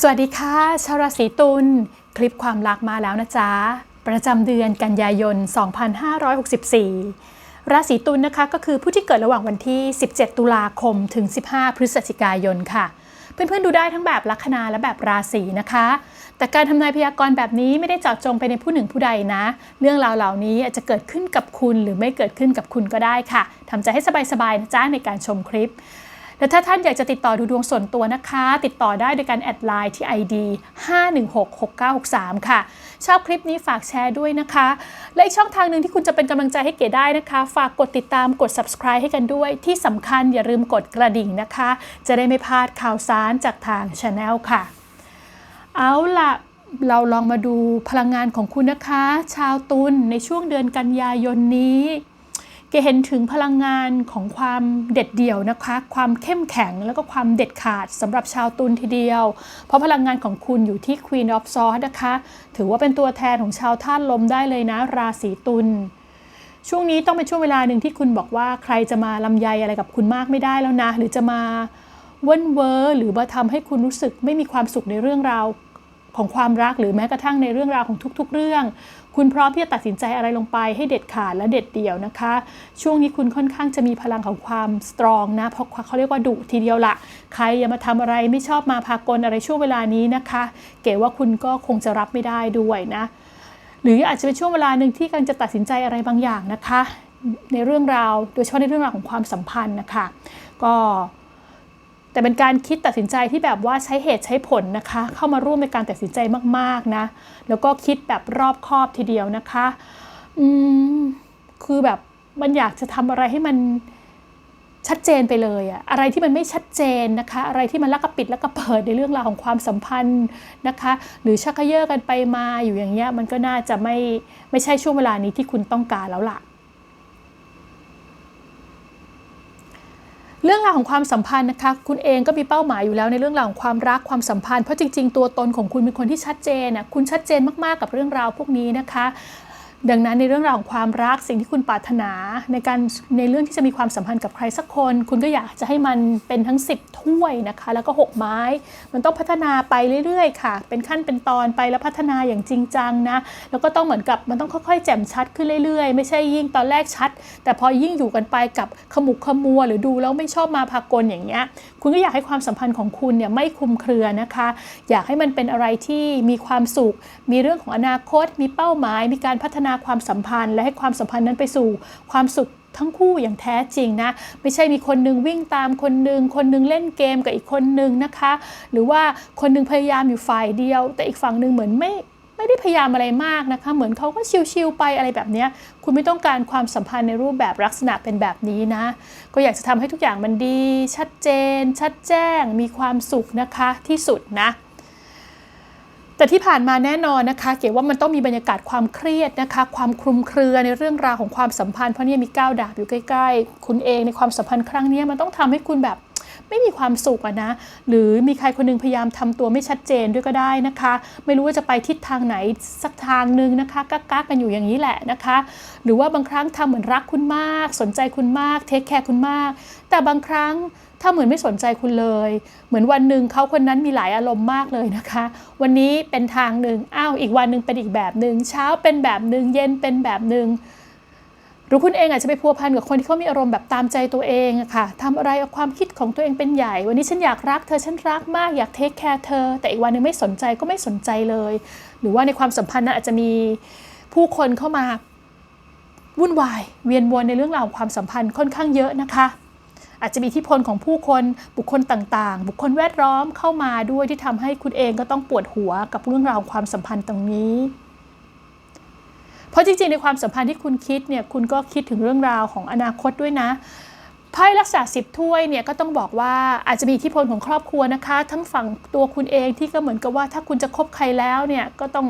สวัสดีค่ะชาวราศีตุลคลิปความรักมาแล้วนะจ๊ะ ประจำเดือนกันยายน 2564 ราศีตุลนะคะก็คือผู้ที่เกิดระหว่างวันที่ 17 ตุลาคมถึง 15 พฤศจิกายนค่ะ เพื่อนๆดูได้ทั้งแบบลัคนาและแบบราศีนะคะ แต่การทำนายพยากรณ์แบบนี้ไม่ได้เจาะจงไปในผู้หนึ่งผู้ใดนะ เรื่องราวเหล่านี้อาจจะเกิดขึ้นกับคุณหรือไม่เกิดขึ้นกับคุณก็ได้ค่ะทำใจให้สบายๆนะจ๊ะในการชมคลิป และถ้าท่านอยากจะติดต่อดูดวงส่วนตัวนะคะ ติดต่อได้โดยการแอดไลน์ที่ ID 5166963 ค่ะ ชอบคลิปนี้ฝากแชร์ด้วยนะคะ และอีกช่องทางหนึ่งที่คุณจะเป็นกำลังใจให้เก๋ได้นะคะ ฝากกดติดตามกด subscribe ให้กันด้วย ที่สำคัญอย่าลืมกดกระดิ่งนะคะ จะได้ไม่พลาดข่าวสารจากทาง Channel ค่ะ เอาล่ะเราลองมาดูพลังงานของคุณนะคะ ชาวตุลในช่วงเดือนกันยายนนี้ เกเห็นถึงพลังงานของความเด็ดเดี่ยวนะคะ ความเข้มแข็งแล้วก็ความเด็ดขาดสำหรับชาวตุลทีเดียว เพราะพลังงานของคุณอยู่ที่ Queen of Swords นะคะ ถือว่าเป็นตัวแทนของชาวธาตุลมได้เลยนะ ราศีตุลช่วงนี้ต้องเป็นช่วงเวลาหนึ่งที่คุณบอกว่าใครจะมาลำไยอะไรกับคุณมากไม่ได้แล้วนะ หรือจะมาเว้นเวอร์หรือมาทำให้คุณรู้สึกไม่มีความสุขในเรื่องราวของความรักหรือแม้กระทั่งในเรื่องราวของทุก ๆ เรื่อง คุณพร้อมที่จะตัดสินใจอะไรลงไปให้เด็ดขาดและเด็ดเดี่ยวนะคะ ช่วงนี้คุณค่อนข้างจะมีพลังของความสตรองนะ เพราะเขาเรียกว่าดุทีเดียวละใครอย่ามาทำอะไรไม่ชอบมาพากลอะไรช่วงเวลานี้นะคะ เก๋ว่าคุณก็คงจะรับไม่ได้ด้วยนะ หรืออาจจะเป็นช่วงเวลาหนึ่งที่กำลังจะตัดสินใจอะไรบางอย่างนะคะ ในเรื่องราวโดยเฉพาะในเรื่องราวของความสัมพันธ์นะคะ ก็ แต่เป็นการคิดตัดสินใจที่แบบว่าใช้เหตุใช้ผลนะคะ เข้ามาร่วมในการตัดสินใจมากๆนะ แล้วก็คิดแบบรอบคอบทีเดียวนะคะอืมคือแบบมันอยากจะทำอะไรให้มันชัดเจนไปเลยอะอะไรที่มันไม่ชัดเจนนะคะ อะไรที่มันลักกระปิดลักกระเปิดในเรื่องราวของความสัมพันธ์นะคะ หรือชักเย่อกันไปมาอยู่อย่างเงี้ยมันก็น่าจะไม่ไม่ใช่ช่วงเวลานี้ที่คุณต้องการแล้วล่ะ เรื่องราวของความสัมพันธ์นะคะคุณเองก็มีเป้าหมายอยู่แล้วในเรื่องราวของความรักความสัมพันธ์เพราะจริง ๆ ตัวตนของคุณเป็นคนที่ชัดเจนนะคุณชัดเจนมากๆกับเรื่องราวพวกนี้นะคะ ดังนั้นในเรื่องราวของความรักสิ่งที่คุณปรารถนา ในการในเรื่องที่จะมีความสัมพันธ์กับใครสักคน คุณก็อยากจะให้มันเป็นทั้ง 10 ถ้วยนะคะ แล้วก็ 6 ไม้ มันต้องพัฒนาไปเรื่อยๆ ค่ะ เป็นขั้นเป็นตอนไปแล้วพัฒนาอย่างจริงจังนะ แล้วก็ต้องเหมือนกับมันต้องค่อยๆ แจ่มชัดขึ้นเรื่อยๆ ไม่ใช่ยิ่งตอนแรกชัด แต่พอยิ่งอยู่กันไปกับขมุกขมัวหรือดูแล้วไม่ชอบมาพากลอย่างเงี้ย คุณก็อยากให้ความสัมพันธ์ของคุณเนี่ยไม่คลุมเครือนะคะ อยากให้มันเป็นอะไรที่มีความสุข มีเรื่องของอนาคต มีเป้าหมาย มีการพัฒนาความสัมพันธ์ และให้ความสัมพันธ์นั้นไปสู่ความสุขทั้งคู่อย่างแท้จริงนะ ไม่ใช่มีคนหนึงวิ่งตามคนหนึงคนหนึงเล่นเกมกับอีกคนหนึงนะคะ หรือว่าคนหนึงพยายามอยู่ฝ่ายเดียว แต่อีกฝั่งหนึ่งเหมือนไม่ ไม่ได้พยายามอะไรมากนะคะ เหมือนเขาก็ชิวๆไปอะไรแบบนี้ คุณไม่ต้องการความสัมพันธ์ในรูปแบบลักษณะเป็นแบบนี้นะ ก็อยากจะทำให้ทุกอย่างมันดี ชัดเจน ชัดแจ้ง มีความสุขนะคะที่สุดนะ แต่ที่ผ่านมาแน่นอนนะคะ เก๋ว่ามันต้องมีบรรยากาศความเครียดนะคะ ความคลุมเครือในเรื่องราวของความสัมพันธ์ เพราะนี่มีก้าวดาบอยู่ใกล้ ๆ คุณเองในความสัมพันธ์ครั้งนี้มันต้องทำให้คุณแบบ ไม่มีความสุขอะนะ หรือมีใครคนหนึงพยายามทำตัวไม่ชัดเจนด้วยก็ได้นะคะ ไม่รู้ว่าจะไปทิศทางไหนสักทางหนึ่งนะคะกักๆกันอยู่อย่างนี้แหละนะคะ หรือว่าบางครั้งทำเหมือนรักคุณมาก สนใจคุณมากเทคแคร์คุณมาก แต่บางครั้งถ้าเหมือนไม่สนใจคุณเลย เหมือนวันหนึ่งเขาคนนั้นมีหลายอารมณ์มากเลยนะคะ วันนี้เป็นทางหนึ่งอ้าวอีกวันหนึ่งเป็นอีกแบบหนึ่งเช้าเป็นแบบหนึ่งเย็นเป็นแบบหนึ่ง รือคุณเองอาจจะไปพัวพันกับคนที่เขามีอารมณ์แบบตามใจตัวเองอะค่ะทำอะไรเอาความคิดของตัวเองเป็นใหญ่ วันนี้ฉันอยากรักเธอฉันรักมากอยากเทคแคร์เธอ แต่อีกวันหนึงไม่สนใจก็ไม่สนใจเลย หรือว่าในความสัมพันธ์นั้นอาจจะมีผู้คนเข้ามาวุ่นวาย เวียนวนในเรื่องราวความสัมพันธ์ค่อนข้างเยอะนะคะ อาจจะมีอิทธิพลของผู้คนบุคคลต่างๆ บุคคลแวดล้อมเข้ามาด้วยที่ทำให้คุณเองก็ต้องปวดหัวกับเรื่องราวความสัมพันธ์ตรงนี้ เพราะจริงๆ ในความสัมพันธ์ที่คุณคิดเนี่ยคุณก็คิดถึงเรื่องราวของอนาคตด้วยนะไพ่ลักษณะสิบถ้วยเนี่ยก็ต้องบอกว่าอาจจะมีอิทธิพลของครอบครัวนะคะ ทั้งฝั่งตัวคุณเองที่ก็เหมือนกับว่าถ้าคุณจะคบใครแล้วเนี่ยก็ต้อง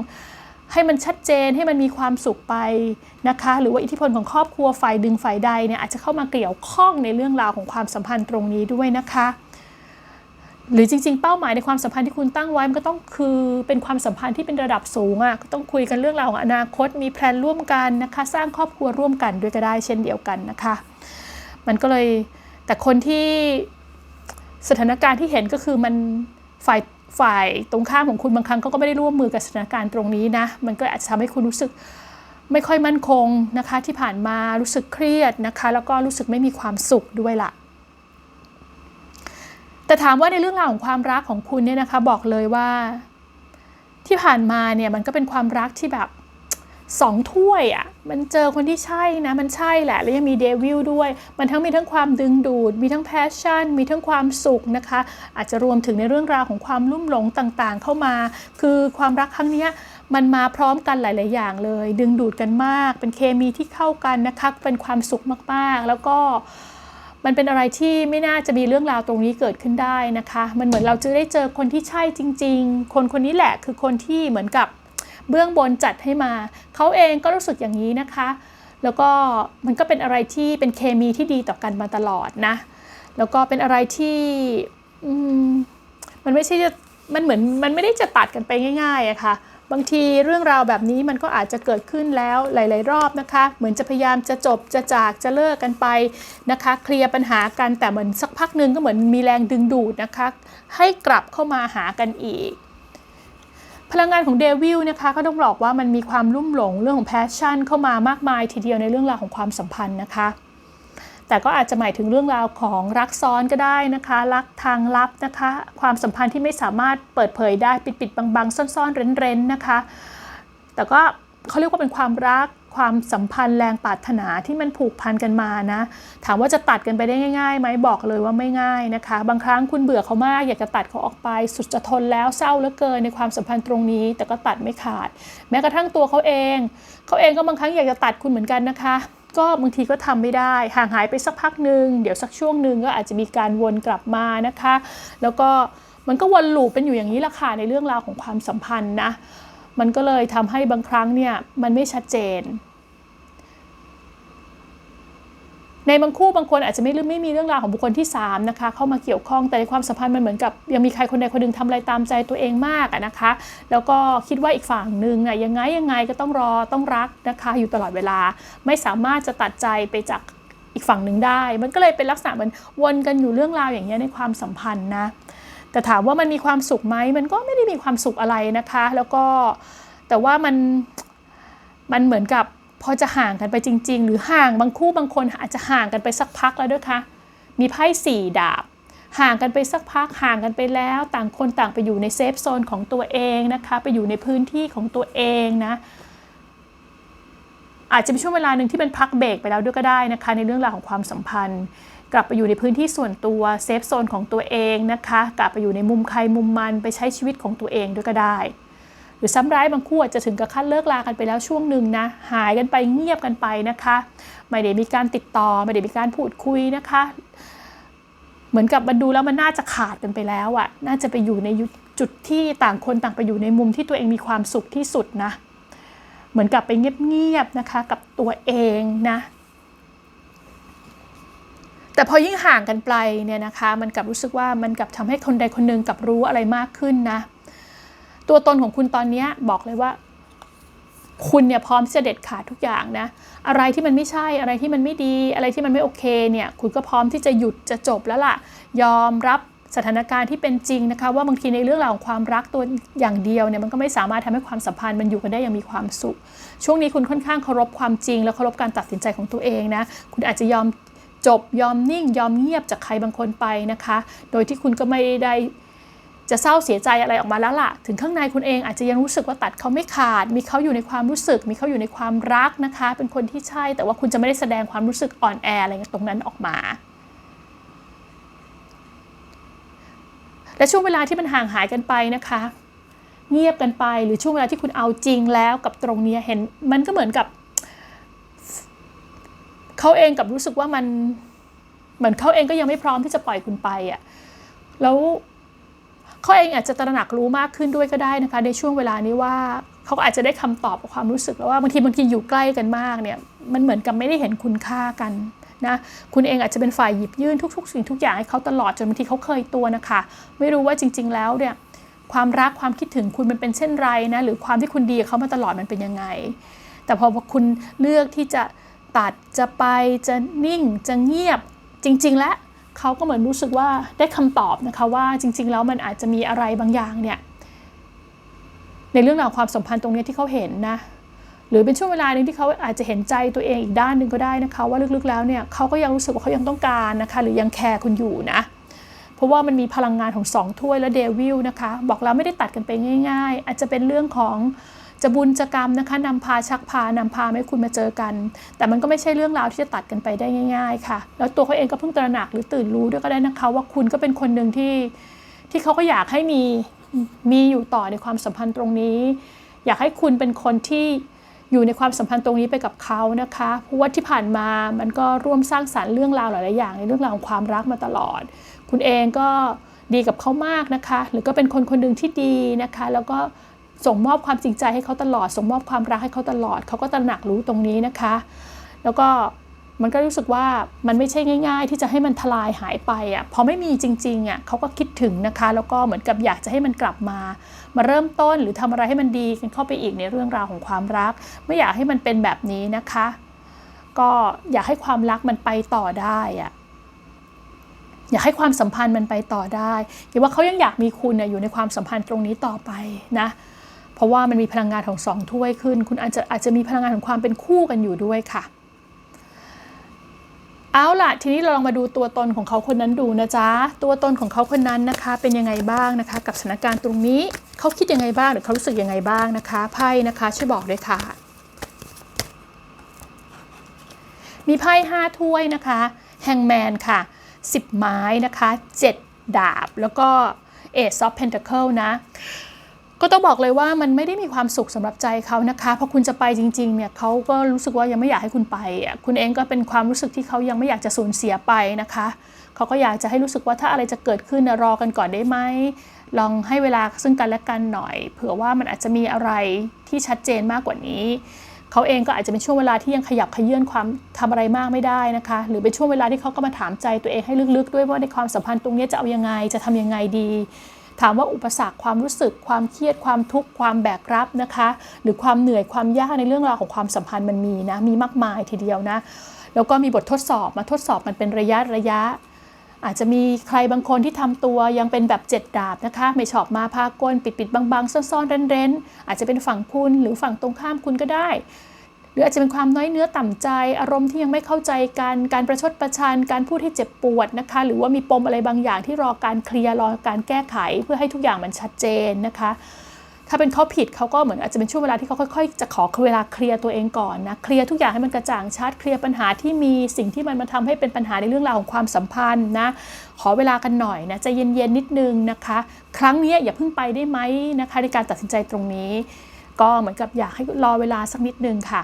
ให้มันชัดเจนให้มันมีความสุขไปนะคะ หรือว่าอิทธิพลของครอบครัวฝ่ายดึงฝ่ายใดเนี่ยอาจจะเข้ามาเกี่ยวข้องในเรื่องราวของความสัมพันธ์ตรงนี้ด้วยนะคะ หรือจริง ๆ เป้าหมายในความสัมพันธ์ที่คุณตั้งไว้มันก็ต้องคือเป็นความสัมพันธ์ที่เป็นระดับสูงอะ่ะก็ต้องคุยกันเรื่องราวของอนาคต มีแพลนร่วมกันนะคะ สร้างครอบครัวร่วมกันด้วยก็ได้เช่นเดียวกันนะคะ มันก็เลยแต่คนที่สถานการณ์ที่เห็นก็คือมันฝ่ายฝ่ายตรงข้ามของคุณบางครั้งเขาก็ไม่ได้ร่วมมือกับสถานการณ์ตรงนี้นะ มันก็อาจจะทำให้คุณรู้สึกไม่ค่อยมั่นคงนะคะ ที่ผ่านมารู้สึกเครียดนะคะ แล้วก็รู้สึกไม่มีความสุขด้วยล่ะ แต่ถามว่าในเรื่องราวของความรักของคุณเนี่ยนะคะบอกเลยว่า ที่ผ่านมาเนี่ยมันก็เป็นความรักที่แบบสองถ้วยอะ่ะมันเจอคนที่ใช่นะ มันใช่แหละ แล้วยังมีเดวิลด้วย มันทั้งมีทั้งความดึงดูด มีทั้งแพชชั่น มีทั้งความสุขนะคะ อาจจะรวมถึงในเรื่องราวของความลุ่มหลงต่างๆ เข้ามา คือความรักครั้งนี้มันมาพร้อมกันหลาย ๆ อย่างเลย ดึงดูดกันมาก เป็นเคมีที่เข้ากันนะคะ เป็นความสุขมากๆ แล้วก็ มันเป็นอะไรที่ไม่น่าจะมีเรื่องราวตรงนี้เกิดขึ้นได้นะคะ มันเหมือนเราจะได้เจอคนที่ใช่จริง ๆ คนคนนี้แหละคือคนที่เหมือนกับเบื้องบนจัดให้มา เขาเองก็รู้สึกอย่างนี้นะคะ แล้วก็มันก็เป็นอะไรที่เป็นเคมีที่ดีต่อกันมาตลอดนะ แล้วก็เป็นอะไรที่มันไม่ใช่จะมันเหมือนมันไม่ได้จะตัดกันไปง่ายๆอะคะ่ะ บางทีเรื่องราวแบบนี้มันก็อาจจะเกิดขึ้นแล้วหลาย ๆ รอบนะคะ เหมือนจะพยายามจะจบจะจากจะเลิกกันไปนะคะ เคลียร์ปัญหากันแต่เหมือนสักพักหนึ่งก็เหมือนมีแรงดึงดูดนะคะ ให้กลับเข้ามาหากันอีกพลังงานของเดวิลนะคะก็ต้องบอกว่ามันมีความลุ่มหลงเรื่องของแพชชั่นเข้ามามากมายทีเดียวในเรื่องราวของความสัมพันธ์นะคะ แต่ก็อาจจะหมายถึงเรื่องราวของรักซ้อนก็ได้นะคะ รักทางลับนะคะ ความสัมพันธ์ที่ไม่สามารถเปิดเผยได้ปิดปิดบังๆ ซ่อนๆเร้นๆนะคะ แต่ก็เขาเรียกว่าเป็นความรักความสัมพันธ์แรงปรารถนาที่มันผูกพันกันมานะ ถามว่าจะตัดกันไปได้ง่ายๆไหมบอกเลยว่าไม่ง่ายนะคะ บางครั้งคุณเบื่อเขามากอยากจะตัดเขาออกไป สุดจะทนแล้วเศร้าเหลือเกินในความสัมพันธ์ตรงนี้ แต่ก็ตัดไม่ขาด แม้กระทั่งตัวเขาเอง เขาเองก็บางครั้งอยากจะตัดคุณเหมือนกันนะคะ ก็บางทีก็ทำไม่ได้ห่างหายไปสักพักหนึ่งเดี๋ยวสักช่วงหนึ่งก็อาจจะมีการวนกลับมานะคะ แล้วก็มันก็วนลูปเป็นอยู่อย่างนี้ละค่ะในเรื่องราวของความสัมพันธ์นะมันก็เลยทำให้บางครั้งเนี่ยมันไม่ชัดเจน ในบางคู่บางคนอาจจะไม่ไม่มีเรื่องราวของบุคคลที่3นะคะเข้ามาเกี่ยวข้องแต่ในความสัมพันธ์มันเหมือนกับยังมีใครคนใดคนหนึ่งทำอะไรตามใจตัวเองมากนะคะ แล้วก็คิดว่าอีกฝั่งหนึ่งอะยังไงยังไงก็ต้องรอต้องรักนะคะ อยู่ตลอดเวลาไม่สามารถจะตัดใจไปจากอีกฝั่งหนึ่งได้ มันก็เลยเป็นลักษณะเหมือนวนกันอยู่เรื่องราวอย่างเงี้ยในความสัมพันธ์นะแต่ถามว่ามันมีความสุขไหมมันก็ไม่ได้มีความสุขอะไรนะคะ แล้วก็แต่ว่ามันมันเหมือนกับ พอจะห่างกันไปจริง ๆ หรือห่างบางคู่บางคนอาจจะห่างกันไปสักพักแล้วด้วยคะมีไพ่สี่ดาบ ห่างกันไปสักพักห่างกันไปแล้ว ต่างคนต่างไปอยู่ในเซฟโซนของตัวเองนะคะไปอยู่ในพื้นที่ของตัวเองนะอาจจะเป็นช่วงเวลาหนึ่งที่เป็นพักเบรกไปแล้วด้วยก็ได้นะคะ ในเรื่องราวของความสัมพันธ์ กลับไปอยู่ในพื้นที่ส่วนตัวเซฟโซนของตัวเองนะคะ กลับไปอยู่ในมุมใครมุมมันไปใช้ชีวิตของตัวเองด้วยก็ได้ รือซ้ำร้ายบางคู่อาจจะถึงกับขั้นเลิกลากันไปแล้วช่วงหนึ่งนะหายกันไปเงียบกันไปนะคะ ไม่ได้มีการติดต่อไม่ได้มีการพูดคุยนะคะ เหมือนกับมันดูแล้วมันน่าจะขาดกันไปแล้วอะ่ะน่าจะไปอยู่ในจุดที่ต่างคนต่างไปอยู่ในมุมที่ตัวเองมีความสุขที่สุดนะ เหมือนกับไปเงียบๆนะคะ กับตัวเองนะแต่พอยิ่งห่างกันไปเนี่ยนะคะ มันกลับรู้สึกว่ามันกลับทำให้คนใดคนหนึ่งกลับรู้อะไรมากขึ้นนะ ตัวตนของคุณตอนนี้บอกเลยว่า คุณเนี่ยพร้อมจะเด็ดขาดทุกอย่างนะ อะไรที่มันไม่ใช่อะไรที่มันไม่ดี อะไรที่มันไม่โอเคเนี่ย คุณก็พร้อมที่จะหยุดจะจบแล้วล่ะ ยอมรับสถานการณ์ที่เป็นจริงนะคะ ว่าบางทีในเรื่องราวของความรักตัวอย่างเดียวเนี่ยมันก็ไม่สามารถทำให้ความสัมพันธ์มันอยู่กันได้อย่างมีความสุข ช่วงนี้คุณค่อนข้างเคารพความจริง และเคารพการตัดสินใจของตัวเองนะคุณอาจจะยอมจบยอมนิ่งยอมเงียบจากใครบางคนไปนะคะ โดยที่คุณก็ไม่ได้ จะเศร้าเสียใจอะไรออกมาแล้วล่ะ ถึงข้างในคุณเองอาจจะยังรู้สึกว่าตัดเขาไม่ขาด มีเขาอยู่ในความรู้สึก มีเขาอยู่ในความรักนะคะ เป็นคนที่ใช่ แต่ว่าคุณจะไม่ได้แสดงความรู้สึกอ่อนแออะไรตรงนั้นออกมา และช่วงเวลาที่มันห่างหายกันไปนะคะ เงียบกันไปหรือช่วงเวลาที่คุณเอาจริงแล้วกับตรงนี้เห็นมันก็เหมือนกับเขาเองกับรู้สึกว่ามันเหมือนเขาเองก็ยังไม่พร้อมที่จะปล่อยคุณไปอะ่ะแล้ว เขาเองอาจจะตระหนักรู้มากขึ้นด้วยก็ได้นะคะ ในช่วงเวลานี้ว่าเขาอาจจะได้คำตอบกับความรู้สึกแล้วว่าบางทีบางทีอยู่ใกล้กันมากเนี่ยมันเหมือนกับไม่ได้เห็นคุณค่ากันนะคุณเองอาจจะเป็นฝ่ายหยิบยื่นทุก ๆ สิ่งทุกอย่างให้เขาตลอดจนบางทีเขาเคยตัวนะคะ ไม่รู้ว่าจริง ๆ แล้วเนี่ยความรักความคิดถึงคุณมันเป็นเช่นไรนะหรือความที่คุณดีกับเขามาตลอดมันเป็นยังไง แต่พอคุณเลือกที่จะตัดจะไปจะนิ่งจะเงียบจริง ๆ แล้ว เขาก็เหมือนรู้สึกว่าได้คำตอบนะคะว่าจริง ๆ แล้วมันอาจจะมีอะไรบางอย่างเนี่ยในเรื่องราวความสัมพันธ์ตรงนี้ที่เขาเห็นนะหรือเป็นช่วงเวลาหนึ่งที่เขาอาจจะเห็นใจตัวเองอีกด้านหนึ่งก็ได้นะคะ ว่าลึกๆแล้วเนี่ยเขาก็ยังรู้สึกว่าเขายังต้องการนะคะ หรือยังแคร์คุณอยู่นะ เพราะว่ามันมีพลังงานของสองถ้วยและเดวิลนะคะ บอกแล้วไม่ได้ตัดกันไปง่าย ๆ อาจจะเป็นเรื่องของ จะบุญจะกรรมนะคะนำพาชักพานำพาให้คุณมาเจอกัน แต่มันก็ไม่ใช่เรื่องราวที่จะตัดกันไปได้ง่าย ๆ ค่ะ แล้วตัวเขาเองก็เพิ่งตระหนักหรือตื่นรู้ด้วยก็ได้นะคะ ว่าคุณก็เป็นคนหนึ่งที่ที่เขาก็อยากให้มีมีอยู่ต่อในความสัมพันธ์ตรงนี้ อยากให้คุณเป็นคนที่อยู่ในความสัมพันธ์ตรงนี้ไปกับเขานะคะ เพราะว่าที่ผ่านมามันก็ร่วมสร้างสารรค์เรื่องราวหลายๆอย่าง ในเรื่องราวของความรักมาตลอด คุณเองก็ดีกับเขามากนะคะ หรือก็เป็นคนคนหนึ่งที่ดีนะคะ แล้วก็ ส่งมอบความจริงใจให้เขาตลอด ส่งมอบความรักให้เขาตลอด เขาก็ตระหนักรู้ตรงนี้นะคะ แล้วก็มันก็รู้สึกว่ามันไม่ใช่ง่าย ๆ ที่จะให้มันทลายหายไปอะพอไม่มีจริงๆอะเขาก็คิดถึงนะคะ แล้วก็เหมือนกับอยากจะให้มันกลับมา มาเริ่มต้นหรือทำอะไรให้มันดีกันเข้าไปอีกในเรื่องราวของความรัก ไม่อยากให้มันเป็นแบบนี้นะคะ ก็อยากให้ความรักมันไปต่อได้อะอยากให้ความสัมพันธ์มันไปต่อได้คิดว่าเขายังอยากมีคุณอยู่ในความสัมพันธ์ตรงนี้ต่อไปนะ เพราะว่ามันมีพลังงานของสองถ้วยขึ้น คุณอาจจะอาจจะมีพลังงานของความเป็นคู่กันอยู่ด้วยค่ะ เอาล่ะ ทีนี้เราลองมาดูตัวตนของเขาคนนั้นดูนะจ๊ะ ตัวตนของเขาคนนั้นนะคะ เป็นยังไงบ้างนะคะ กับสถานการณ์ตรงนี้เขาคิดยังไงบ้างหรือเขารู้สึกยังไงบ้างนะคะไพ่นะคะช่วยบอกด้วยค่ะ มีไพ่ห้าถ้วยนะคะแฮงแมนค่ะ10 ไม้นะคะ 7 ดาบ แล้วก็เอซอฟเพนท a เคิลนะ ก็ต้องบอกเลยว่ามันไม่ได้มีความสุขสำหรับใจเขานะคะพอคุณจะไปจริงๆเนี่ยเขาก็รู้สึกว่ายังไม่อยากให้คุณไปคุณเองก็เป็นความรู้สึกที่เขายังไม่อยากจะสูญเสียไปนะคะเขาก็อยากจะให้รู้สึกว่าถ้าอะไรจะเกิดขึ้นรอกันก่อนได้ไหมลองให้เวลาซึ่งกันและกันหน่อย เผื่อว่ามันอาจจะมีอะไรที่ชัดเจนมากกว่านี้เขาเองก็อาจจะเป็นช่วงเวลาที่ยังขยับขยื่นความทำอะไรมากไม่ได้นะคะ หรือเป็นช่วงเวลาที่เขาก็มาถามใจตัวเองให้ลึกๆ ด้วยว่าในความสัมพันธ์ตรงนี้จะเอายังไงจะทำยังไงดี ถามว่าอุปสรรคความรู้สึก ความเครียดความทุกข์ความแบกรับนะคะ หรือความเหนื่อยความยากในเรื่องราวของความสัมพันธ์มันมีนะมีมากมายทีเดียวนะแล้วก็มีบททดสอบมาทดสอบมันเป็นระยะระยะ อาจจะมีใครบางคนที่ทำตัวยังเป็นแบบเจ็ดดาบนะคะ ไม่ชอบมาพากลปิดปิดๆบางๆซ่อนๆเร้นๆอาจจะเป็นฝั่งคุณหรือฝั่งตรงข้ามคุณก็ได้ หรืออาจจะเป็นความน้อยเนื้อต่ำใจ อารมณ์ที่ยังไม่เข้าใจกันการประชดประชันการพูดให้เจ็บปวดนะคะ หรือว่ามีปมอะไรบางอย่างที่รอการเคลียร์รอการแก้ไขเพื่อให้ทุกอย่างมันชัดเจนนะคะถ้าเป็นเขาผิดเขาก็เหมือนอาจจะเป็นช่วงเวลาที่เขาค่อยๆ จะขอเวลาเคลียร์ตัวเองก่อนนะเคลียร์ทุกอย่างให้มันกระจ่างชัดเคลียร์ปัญหาที่มีสิ่งที่มันมาทำให้เป็นปัญหาในเรื่องราวของความสัมพันธ์นะขอเวลากันหน่อยนะใจเย็นๆนิดนึงนะคะ ครั้งนี้อย่าเพิ่งไปได้ไหมนะคะในการตัดสินใจตรงนี้ ก็เหมือนกับอยากให้รอเวลาสักนิดนึงค่ะ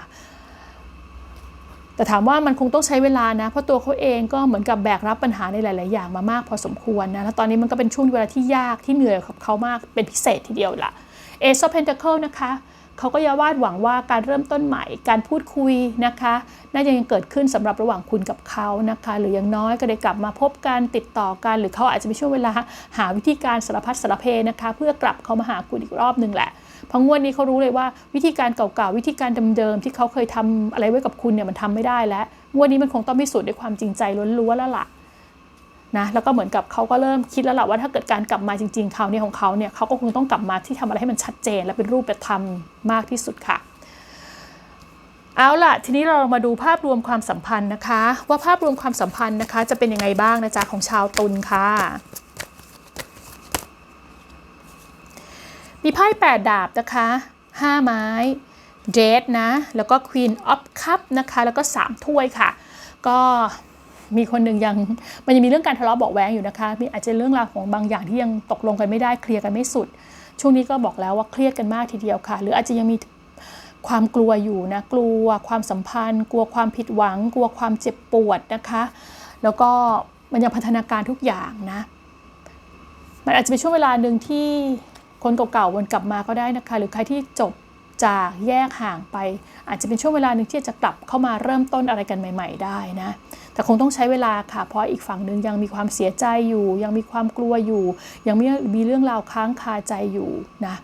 แต่ถามว่ามันคงต้องใช้เวลานะ เพราะตัวเขาเองก็เหมือนกับแบกรับปัญหาในหลาย ๆ อย่างมามากพอสมควรนะแล้วตอนนี้มันก็เป็นช่วงเวลาที่ยากที่เหนื่อยกับเขามากเป็นพิเศษทีเดียวละเอซอเพนท a เคิลนะคะเขาก็ยาวาดหวังว่าการเริ่มต้นใหม่การพูดคุยนะคะ น่าจะยังเกิดขึ้นสำหรับระหว่างคุณกับเขานะคะ หรืออย่างน้อยก็ได้กลับมาพบกันติดต่อกัน หรือเขาอาจจะมีช่วงเวลาหาวิธีการสารพัดสารเพนะคะ เพื่อกลับเขามาหาคุณอีกรอบหนึ่งแหละ เพราะงวดนี้เขารู้เลยว่าวิธีการเก่าๆวิธีการเดิมๆที่เขาเคยทำอะไรไว้กับคุณเนี่ยมันทำไม่ได้แล้วงวดนี้มันคงต้องพิสูจน์ด้วยความจริงใจล้วนๆแล้วล่ะนะแล้วก็เหมือนกับเขาก็เริ่มคิดแล้วล่ะว่าถ้าเกิดการกลับมาจริงๆเขาเนี่ยของเขาเนี่ยเขาก็คงต้องกลับมาที่ทำอะไรให้มันชัดเจน และเป็นรูปธรรมมากที่สุดค่ะเอาล่ะ ทีนี้เรามาดูภาพรวมความสัมพันธ์นะคะ ว่าภาพรวมความสัมพันธ์นะคะ จะเป็นยังไงบ้างนะจ๊ะของชาวตุลค่ะ ไพ่8ดาบนะคะ5ไม้เดทนะ แล้วก็ Queen of Cup นะคะ แล้วก็ 3 ถ้วยค่ะ ก็มีคนหนึ่งยัง มันยังมีเรื่องการทะเลาะเบาะแว้งอยู่นะคะ มีอาจจะเรื่องราวของบางอย่างที่ยังตกลงกันไม่ได้เคลียร์กันไม่สุด ช่วงนี้ก็บอกแล้วว่าเครียดกันมากทีเดียวค่ะ หรืออาจจะยังมีความกลัวอยู่นะ กลัวความสัมพันธ์ กลัวความผิดหวัง กลัวความเจ็บปวดนะคะ แล้วก็มันยังพัฒนาการทุกอย่างนะ มันอาจจะเป็นช่วงเวลาหนึ่งที่ คนเก่าๆวนกลับมาก็ได้นะคะ หรือใครที่จบจากแยกห่างไป อาจจะเป็นช่วงเวลาหนึ่งที่จะกลับเข้ามาเริ่มต้นอะไรกันใหม่ ๆ ได้นะ แต่คงต้องใช้เวลาค่ะ เพราะอีกฝั่งหนึ่งยังมีความเสียใจอยู่ ยังมีความกลัวอยู่ ยังมีมีเรื่องราวค้างคาใจอยู่นะ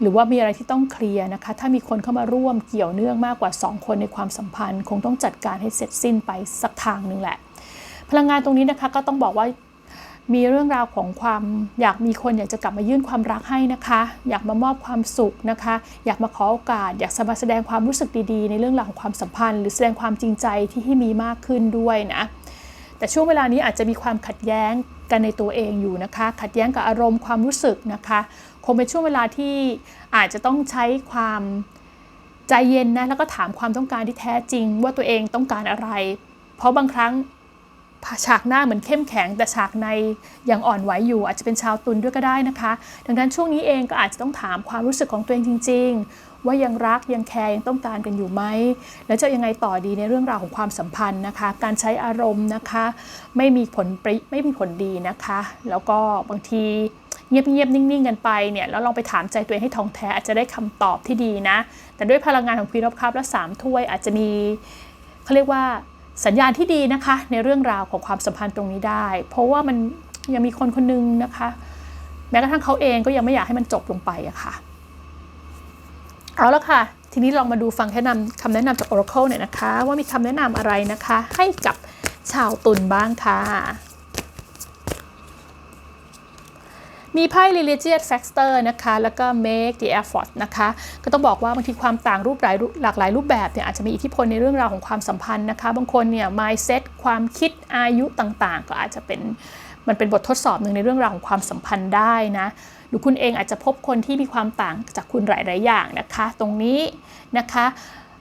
หรือว่ามีอะไรที่ต้องเคลียร์นะคะ ถ้ามีคนเข้ามาร่วมเกี่ยวเนื่องมากกว่า 2 คนในความสัมพันธ์ คงต้องจัดการให้เสร็จสิ้นไปสักทางหนึ่งแหละ พลังงานตรงนี้นะคะก็ต้องบอกว่า มีเรื่องราวของความอยากมีคนอยากจะกลับมายื่นความรักให้นะคะ อยากมามอบความสุขนะคะ อยากมาขอโอกาส อยากมาแสดงความรู้สึกดีๆ ในเรื่องราวของความสัมพันธ์ หรือแสดงความจริงใจที่ให้มีมากขึ้นด้วยนะแต่ช่วงเวลานี้อาจจะมีความขัดแย้งกันในตัวเองอยู่นะคะ ขัดแย้งกับอารมณ์ความรู้สึกนะคะ คงเป็นช่วงเวลาที่อาจจะต้องใช้ความใจเย็นนะแล้วก็ถามความต้องการที่แท้จริง ว่าตัวเองต้องการอะไร เพราะบางครั้ง ฉากหน้าเหมือนเข้มแข็ง แต่ฉากในยังอ่อนไหวอยู่ อาจจะเป็นชาวตุลด้วยก็ได้นะคะ ดังนั้นช่วงนี้เองก็อาจจะต้องถามความรู้สึกของตัวเองจริง ๆ ว่ายังรักยังแคร์ยังต้องการกันอยู่ไหมแล้วจะยังไงต่อดีในเรื่องราวของความสัมพันธ์นะคะ การใช้อารมณ์นะคะ ไม่มีผลปริไม่มีผลดีนะคะ แล้วก็บางทีเงียบๆนิ่งๆ กันไปเนี่ยแล้วลองไปถามใจตัวเองให้ท่องแท้อาจจะได้คำตอบที่ดีนะ แต่ด้วยพลังงานของควีนออฟคัพและสามถ้วยอาจจะมีเขาเรียกว่า สัญญาณที่ดีนะคะ ในเรื่องราวของความสัมพันธ์ตรงนี้ได้ เพราะว่ามันยังมีคนคนหนึงนะคะ แม้กระทั่งเขาเองก็ยังไม่อยากให้มันจบลงไปอะค่ะ เอาละค่ะ ทีนี้ลองมาดูฟังแนะนำคำแนะนำจาก Oracle หน่อยนะคะ ว่ามีคำแนะนำอะไรนะคะ ให้กับชาวตุลบ้างค่ะ มีไพ่ Religious Factor นะคะ แล้วก็ Make the Effort นะคะ ก็ต้องบอกว่าบางทีความต่างรูปหลายหลากหลายรูปแบบเนี่ยอาจจะมีอิทธิพลในเรื่องราวของความสัมพันธ์นะคะ บางคนเนี่ย mindset ความคิดอายุต่างๆ ก็อาจจะเป็นมันเป็นบททดสอบหนึ่งในเรื่องราวของความสัมพันธ์ได้นะหรือคุณเองอาจจะพบคนที่มีความต่างจากคุณหลาย ๆ อย่างนะคะ ตรงนี้นะคะ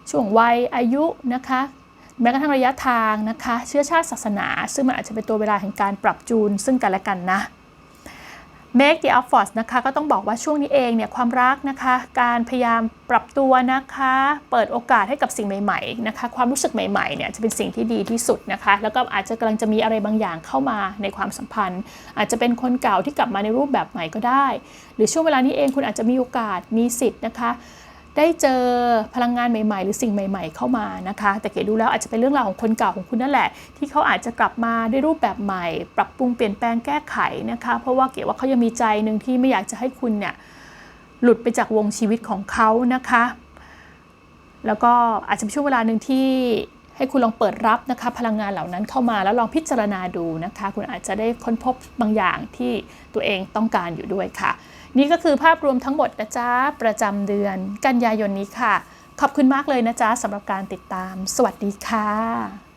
ช่วงวัยอายุนะคะแม้กระทั่งระยะทางนะคะ เชื้อชาติศาสนา ซึ่งมันอาจจะเป็นตัวเวลาแห่งการปรับจูนซึ่งกันและกันนะ Make the effort นะคะก็ต้องบอกว่าช่วงนี้เองเนี่ยความรักนะคะ การพยายามปรับตัวนะคะ เปิดโอกาสให้กับสิ่งใหม่ๆนะคะ ความรู้สึกใหม่ๆเนี่ยจะเป็นสิ่งที่ดีที่สุดนะคะ แล้วก็อาจจะกำลังจะมีอะไรบางอย่างเข้ามาในความสัมพันธ์ อาจจะเป็นคนเก่าที่กลับมาในรูปแบบใหม่ก็ได้ หรือช่วงเวลานี้เองคุณอาจจะมีโอกาสมีสิทธิ์นะคะ ได้เจอพลังงานใหม่ๆ หรือสิ่งใหม่ ๆ เข้ามานะคะ แต่เก๋ดูแล้วอาจจะเป็นเรื่องราวของคนเก่าของคุณนั่นแหละ ที่เขาอาจจะกลับมาด้วยรูปแบบใหม่ ปรับปรุงเปลี่ยนแปลงแก้ไขนะคะ เพราะว่าเก๋ว่าเขายังมีใจหนึ่งที่ไม่อยากจะให้คุณเนี่ยหลุดไปจากวงชีวิตของเขานะคะ แล้วก็อาจจะเป็นช่วงเวลาหนึ่งที่ให้คุณลองเปิดรับนะคะ พลังงานเหล่านั้นเข้ามาแล้วลองพิจารณาดูนะคะ คุณอาจจะได้ค้นพบบางอย่างที่ตัวเองต้องการอยู่ด้วยค่ะ นี่ก็คือภาพรวมทั้งหมดนะจ๊ะ ประจำเดือน กันยายนนี้ค่ะ ขอบคุณมากเลยนะจ๊ะสำหรับการติดตาม สวัสดีค่ะ